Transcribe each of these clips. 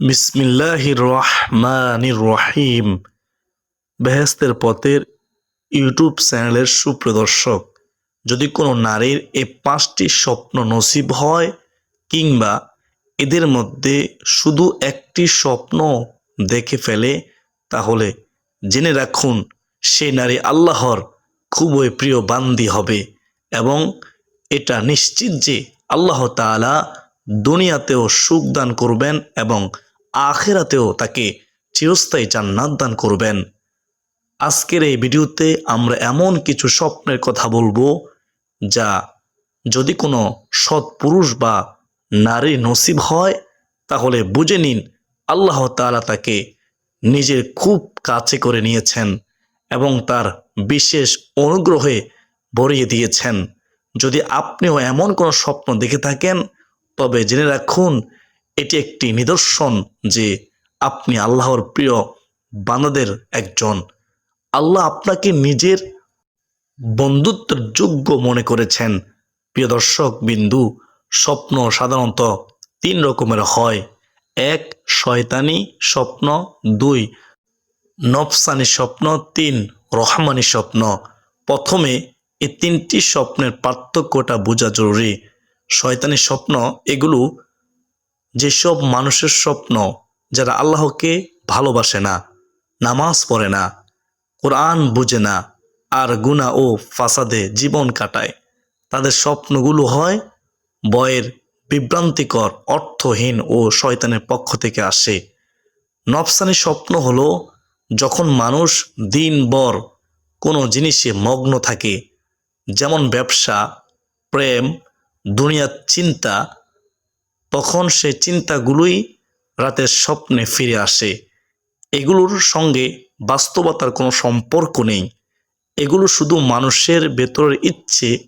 বিসমিল্লাহির রহমানির রহিম। বেহেস্তের পথের ইউটিউব চ্যানেলের সুপ্রদর্শক, যদি কোনো নারীর এই পাঁচটি স্বপ্ন নসিব হয়, কিংবা এদের মধ্যে শুধু একটি স্বপ্ন দেখে ফেলে, তাহলে জেনে রাখুন, সে নারী আল্লাহর খুবই প্রিয় বান্দি হবে এবং এটা নিশ্চিত যে আল্লাহ তাআলা দুনিয়াতেও সুখ দান করবেন এবং আখেরাতেও তাকে চিরস্থায়ী জান্নাত দান করবেন। আজকের এই ভিডিওতে আমরা এমন কিছু স্বপ্নের কথা বলব, যা যদি কোনো সৎ পুরুষ বা নারী নসিব হয়, তাহলে বুঝে নিন আল্লাহ তাআলা তাকে নিজের খুব কাছে করে নিয়েছেন এবং তার বিশেষ অনুগ্রহে ভরিয়ে দিয়েছেন। যদি আপনিও এমন কোনো স্বপ্ন দেখে থাকেন, তবে জেনে রাখুন এটি একটি নিদর্শন যে আপনি আল্লাহর প্রিয় বান্দাদের একজন। আল্লাহ আপনাকে নিজের বন্ধুত্বের যোগ্য মনে করেছেন। প্রিয় দর্শক, বিন্দু, স্বপ্ন সাধারণত তিন রকমের হয়। এক, শয়তানি স্বপ্ন। দুই, নফসানি স্বপ্ন। তিন, রহমানি স্বপ্ন। প্রথমে এই তিনটি স্বপ্নের পার্থক্যটা বোঝা জরুরি। শয়তানি স্বপ্ন, এগুলো যেসব মানুষের স্বপ্ন যারা আল্লাহকে ভালোবাসে না, নামাজ পড়ে না, কোরআন বুঝে না আর গুণা ও ফাসাদে জীবন কাটায়, তাদের স্বপ্নগুলো হয় বয়ের বিভ্রান্তিকর, অর্থহীন ও শয়তানের পক্ষ থেকে আসে। নফসানি স্বপ্ন হলো যখন মানুষ দিনভর কোনো জিনিসে মগ্ন থাকে, যেমন ব্যবসা, প্রেম, দুনিয়ার চিন্তা তখন সে চিন্তাগুলোই রাতের স্বপ্নে ফিরে আসে। এগুলোর সঙ্গে বাস্তবতার কোনো সম্পর্ক নেই। এগুলো শুধু মানুষের ভেতরের ইচ্ছে,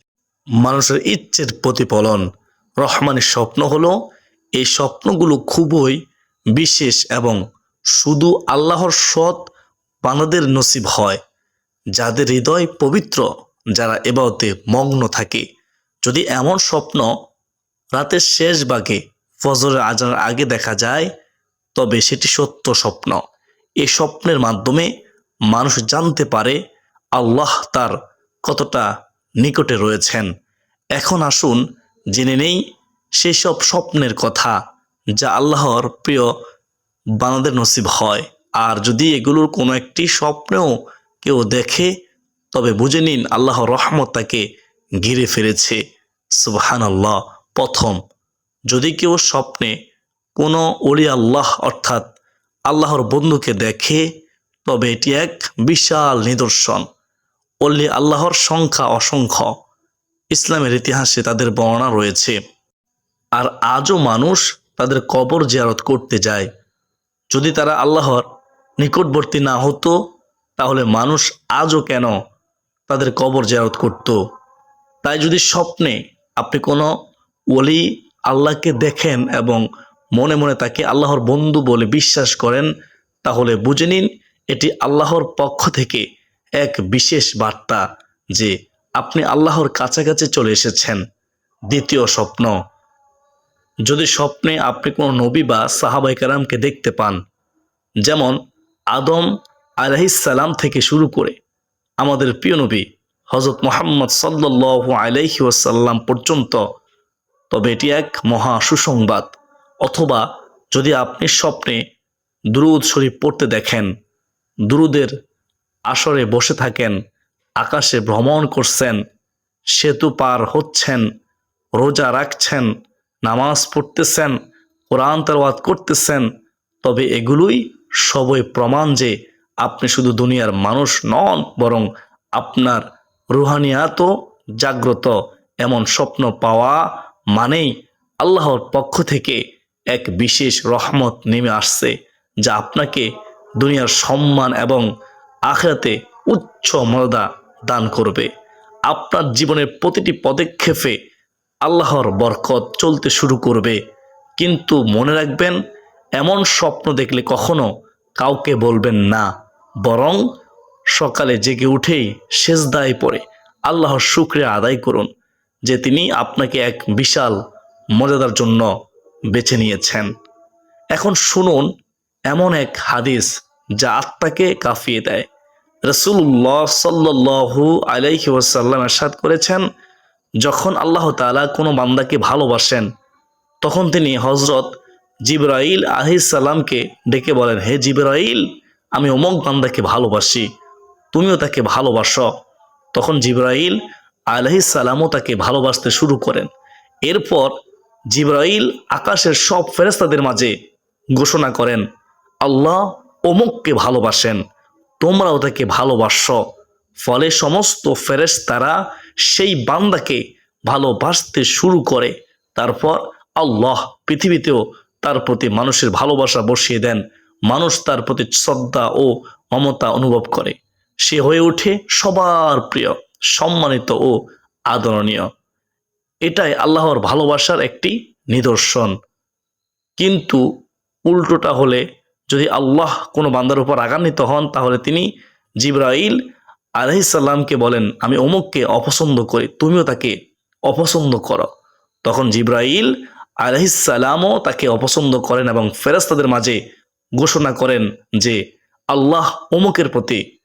মানুষের ইচ্ছের প্রতিফলন। রহমানের স্বপ্ন হলো, এই স্বপ্নগুলো খুবই বিশেষ এবং শুধু আল্লাহর সৎ বানাদের নসিব হয়। যাদের হৃদয় পবিত্র, যারা এবারতে মগ্ন থাকে। যদি এমন স্বপ্ন রাতের শেষ ভাগে ফজরের আজানের আগে দেখা যায়, তবে সেটি সত্য স্বপ্ন। এই স্বপ্নের মাধ্যমে মানুষ জানতে পারে আল্লাহ তার কতটা নিকটে রয়েছেন। এখন আসুন জেনে নেই সেই সব স্বপ্নের কথা যা আল্লাহর প্রিয় বানাদের নসিব হয়। আর যদি এগুলোর কোনো একটি স্বপ্নেও কেউ দেখে, তবে বুঝে নিন আল্লাহর রহমত তাকে ঘিরে ফেলেছে। সুবহান আল্লাহ প্রথম যদি কেউ স্বপ্নে কোনো অলি আল্লাহ অর্থাৎ আল্লাহর বন্ধুকে দেখে, তবে এটি এক বিশাল নিদর্শন। অলি আল্লাহর সংখ্যা অসংখ্য। ইসলামের ইতিহাসে তাদের বর্ণনা রয়েছে। আর আজও মানুষ তাদের কবর জিয়ারত করতে যায়। যদি তারা আল্লাহর নিকটবর্তী না হতো, তাহলে মানুষ আজও কেন তাদের কবর জিয়ারত করত? তাই যদি স্বপ্নে আপনি কোনো ওলি আল্লাহকে দেখেন এবং মনে মনে তাকে আল্লাহর বন্ধু বলে বিশ্বাস করেন, তাহলে বুঝে নিন এটি আল্লাহর পক্ষ থেকে এক বিশেষ বার্তা যে আপনি আল্লাহর কাছাকাছি চলে এসেছেন। দ্বিতীয় স্বপ্ন, যদি স্বপ্নে আপনি কোনো নবী বা সাহাবাই কারামকে দেখতে পান, যেমন আদম আলহিসাল্লাম থেকে শুরু করে আমাদের প্রিয় নবী হজরত মোহাম্মদ সাল্লাহ আলাইহি ওয়াসাল্লাম পর্যন্ত তবে এটি এক মহা সুসংবাদ। অথবা যদি আপনি স্বপ্নে দুরুদ শরীফ পড়তে দেখেন, দুরুদের আসরে বসে থাকেন, আকাশে ভ্রমণ করছেন, সেতু পার হচ্ছেন, রোজা রাখছেন, নামাজ পড়তেছেন, কোরআন তেলাওয়াত করতেছেন, তবে এগুলোই সবই প্রমাণ যে আপনি শুধু দুনিয়ার মানুষ নন, বরং আপনার রুহানিয়াতও জাগ্রত। এমন স্বপ্ন পাওয়া মানেই আল্লাহর পক্ষ থেকে এক বিশেষ রহমত নেমে আসছে, যা আপনাকে দুনিয়ার সম্মান এবং আখেরাতে উচ্চ মর্যাদা দান করবে। আপনার জীবনের প্রতিটি পদক্ষেপে আল্লাহর বরকত চলতে শুরু করবে। কিন্তু মনে রাখবেন, এমন স্বপ্ন দেখলে কখনো কাউকে বলবেন না, বরং সকালে জেগে উঠেই সেজদায় পড়ে। আল্লাহর শুক্রিয়া আদায় করুন। যে তিনি আপনাকে এক বিশাল মর্যাদার জন্য বেছে নিয়েছেন। এখন শুনুন এমন এক হাদিস যা আত্মাকে কাঁপিয়ে দেয়। রসুল্লাহ সাল্লু আলাইহি ওয়াসাল্লাম এরশাদ করেছেন, যখন আল্লাহ তালা কোনো বান্দাকে ভালোবাসেন, তখন তিনি হজরত জিব্রাইল আহিসাল্লামকে ডেকে বলেন, হে জিব্রাইল, আমি অমুক বান্দাকে ভালোবাসি, তুমিও তাকে ভালোবাসো। তখন জিব্রাইল আলহিসাল্লামও তাকে ভালোবাসতে শুরু করেন। এরপর জিব্রাইল আকাশের সব ফেরেস্তাদের মাঝে ঘোষণা করেন, আল্লাহ অমুককে ভালোবাসেন, তোমরাও তাকে ভালোবাসো ফলে সমস্ত ফেরেশতারা সেই বান্দাকে ভালোবাসতে শুরু করে। তারপর আল্লাহ পৃথিবীতেও তার প্রতি মানুষের ভালোবাসা বসিয়ে দেন। মানুষ তার প্রতি শ্রদ্ধা ও মমতা অনুভব করে। সে হয়ে ওঠে সবার প্রিয়। সম্মানিত ও আদরণীয়। এটাই আল্লাহর ভালোবাসার একটি নিদর্শন। কিন্তু উল্টোটা হলে যদি আল্লাহ কোনো বান্দার উপর রাগান্বিত হন, তাহলে তিনি জিব্রাইল আলহিসাল্লামকে বলেন, আমি অমুককে অপছন্দ করি, তুমিও তাকে অপছন্দ করো। তখন জিব্রাইল আলহিসাল্লামও তাকে অপছন্দ করেন এবং ফেরেস্তাদের মাঝে ঘোষণা করেন যে, আল্লাহ অমুকের প্রতি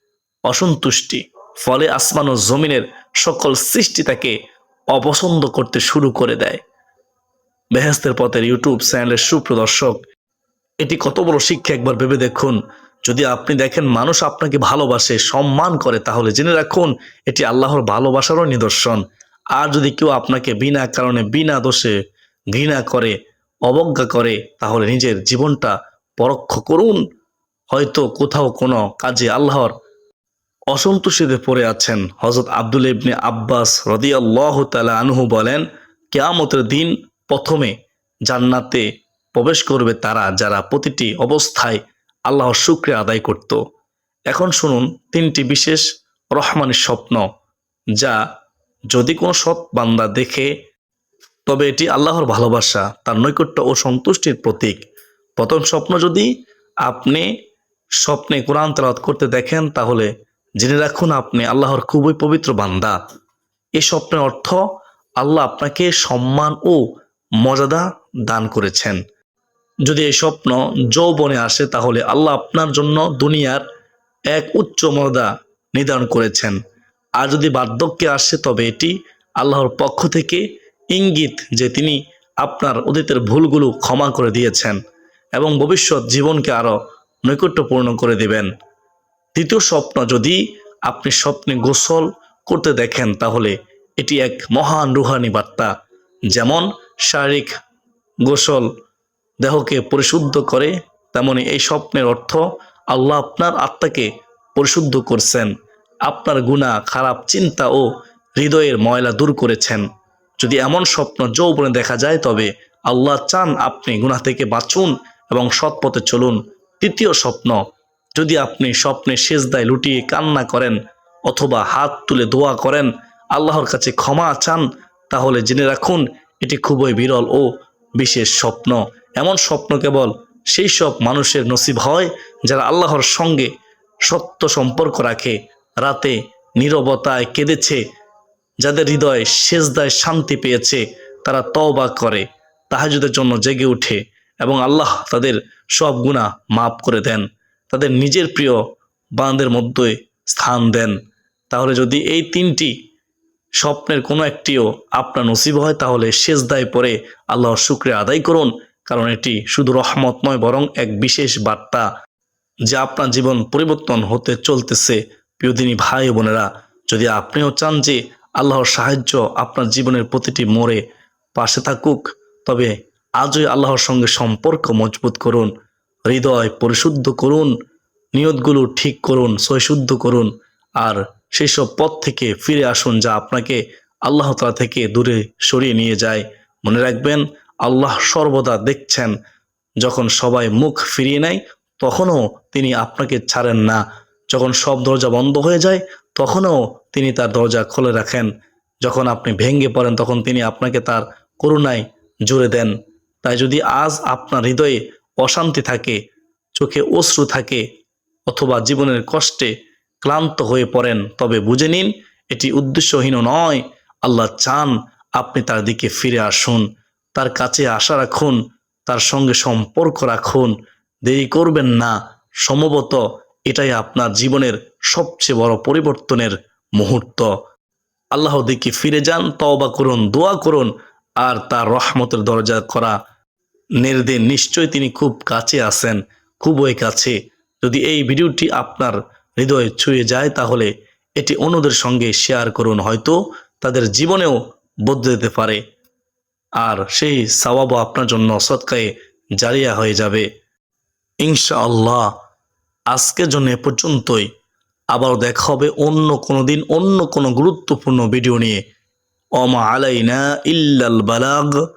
অসন্তুষ্টি ফলে আসমান ও জমিনের সকল সৃষ্টি তাকে অপছন্দ করতে শুরু করে দেয়। বেহেস্তের পথের ইউটিউব চ্যানেলের সুপ্রদর্শক, এটি কত বড় শিক্ষা একবার ভেবে দেখুন। যদি আপনি দেখেন মানুষ আপনাকে ভালোবাসে, সম্মান করে, তাহলে জেনে রাখুন, এটি আল্লাহর ভালোবাসারও নিদর্শন। আর যদি কেউ আপনাকে বিনা কারণে, বিনা দোষে ঘৃণা করে, অবজ্ঞা করে, তাহলে নিজের জীবনটা পরোক্ষ করুন। হয়তো কোথাও কোনো কাজে আল্লাহর অসন্তুষ্টিতে পড়ে আছেন হজরত আব্দুল ইবনে আব্বাস রদিয়াল্লাহ তালা আনহু বলেন, কেয়ামতের দিন প্রথমে জান্নাতে প্রবেশ করবে তারা যারা প্রতিটি অবস্থায় আল্লাহর শুক্রিয়া আদায় করত। এখন শুনুন তিনটি বিশেষ রহমানের স্বপ্ন, যা যদি কোনো সৎ বান্দা দেখে, তবে এটি আল্লাহর ভালোবাসা, তার নৈকট্য ও সন্তুষ্টির প্রতীক। প্রথম স্বপ্ন যদি আপনি স্বপ্নে কোরআন তেলাওয়াত করতে দেখেন, তাহলে জেনে রাখুন আপনি, আল্লাহর খুবই পবিত্র বান্দা। এই স্বপ্নের অর্থ আল্লাহ আপনাকে সম্মান ও মর্যাদা দান করেছেন। যদি এই স্বপ্ন যৌবনে আসে, তাহলে আল্লাহ আপনার জন্য দুনিয়ার এক উচ্চ মর্যাদা নির্ধারণ করেছেন। আর যদি বার্ধক্যে আসে, তবে এটি আল্লাহর পক্ষ থেকে ইঙ্গিত যে তিনি আপনার অতীতের ভুলগুলো ক্ষমা করে দিয়েছেন এবং ভবিষ্যৎ জীবনকে আরও নৈকট্যপূর্ণ করে দেবেন। দ্বিতীয় স্বপ্ন যদি আপনি স্বপ্নে গোসল করতে দেখেন, তাহলে এটি এক মহান রুহানি বার্তা। যেমন শারীরিক গোসল দেহকে পরিশুদ্ধ করে, তেমনি এই স্বপ্নের অর্থ আল্লাহ আপনার আত্মাকে পরিশুদ্ধ করছেন। আপনার গুণা খারাপ চিন্তা ও হৃদয়ের ময়লা দূর করেছেন। যদি এমন স্বপ্ন যৌবনে দেখা যায়, তবে আল্লাহ চান আপনি গুণা থেকে বাঁচুন এবং সৎ পথে চলুন। তৃতীয় স্বপ্ন যদি আপনি স্বপ্নে সেজদায় লুটিয়ে কান্না করেন অথবা হাত তুলে দোয়া করেন, আল্লাহর কাছে ক্ষমা চান, তাহলে জেনে রাখুন, এটি খুবই বিরল ও বিশেষ স্বপ্ন। এমন স্বপ্ন কেবল সেই সব মানুষের নসিব হয়, যারা আল্লাহর সঙ্গে সত্য সম্পর্ক রাখে, রাতে নীরবতায় কেঁদেছে, যাদের হৃদয় সেজদায় শান্তি পেয়েছে, তারা তওবা করে, তাহাজুদের জন্য জেগে উঠে এবং আল্লাহ তাদের সব গুণা মাফ করে দেন। তাদের নিজের প্রিয় বাঁধের মধ্যে স্থান দেন। তাহলে যদি এই তিনটি স্বপ্নের কোনো একটিও আপনার নসিব হয়, তাহলে শেষ দায় পরে আল্লাহর শুক্রে আদায় করুন, কারণ এটি শুধু রহমত নয়, বরং এক বিশেষ বার্তা যা আপনার জীবন পরিবর্তন হতে চলতেছে। প্রিয়দিনী ভাই বোনেরা, যদি আপনিও চান যে আল্লাহর সাহায্য আপনার জীবনের প্রতিটি মোড়ে পাশে থাকুক, তবে আজই আল্লাহর সঙ্গে সম্পর্ক মজবুত করুন। হৃদয় পরিশুদ্ধ করুন, নিয়তগুলো ঠিক করুন সৈশুদ্ধ করুন, আর সেই সব পথ থেকে ফিরে আসুন যা আপনাকে আল্লাহ তালা থেকে দূরে সরিয়ে নিয়ে যায়। মনে রাখবেন, আল্লাহ সর্বদা দেখছেন, যখন সবাই মুখ ফিরিয়ে নেয়, তখনও তিনি আপনাকে ছাড়েন না। যখন সব দরজা বন্ধ হয়ে যায়, তখনও তিনি তার দরজা খুলে রাখেন। যখন আপনি ভেঙে পড়েন, তখন তিনি আপনাকে তার করুণায় জুড়ে দেন। তাই যদি আজ আপনার হৃদয়ে অশান্তি থাকে, চোখে অশ্রু থাকে অথবা জীবনের কষ্টে ক্লান্ত হয়ে পড়েন। তবে বুঝে নিন, এটি উদ্দেশ্যহীন নয়। আল্লাহ চান আপনি তার দিকে ফিরে আসুন, তার কাছে আশা রাখুন, তার সঙ্গে সম্পর্ক রাখুন। দেরি করবেন না, সম্ভবত এটাই আপনার জীবনের সবচেয়ে বড় পরিবর্তনের মুহূর্ত। আল্লাহ দিকে ফিরে যান, তওবা করুন, দোয়া করুন, আর তার রহমতের দরজা করা নির্দিন নিশ্চয় তিনি খুব কাছে আছেন, খুবই কাছে। যদি এই ভিডিওটি আপনার হৃদয়ে ছুঁয়ে যায়, তাহলে এটি অন্যদের সঙ্গে শেয়ার করুন, হয়তো তাদের জীবনেও বদলে যেতে পারে। আর সেই সওয়াবও আপনার জন্য সৎকায়ে জারিয়া হয়ে যাবে। ইনশাআল্লাহ আজকের জন্য এ পর্যন্তই। আবার দেখা হবে অন্য কোনো দিন, অন্য কোনো গুরুত্বপূর্ণ ভিডিও নিয়ে। ওমা আলাইনা ইল্লাল বালাগ।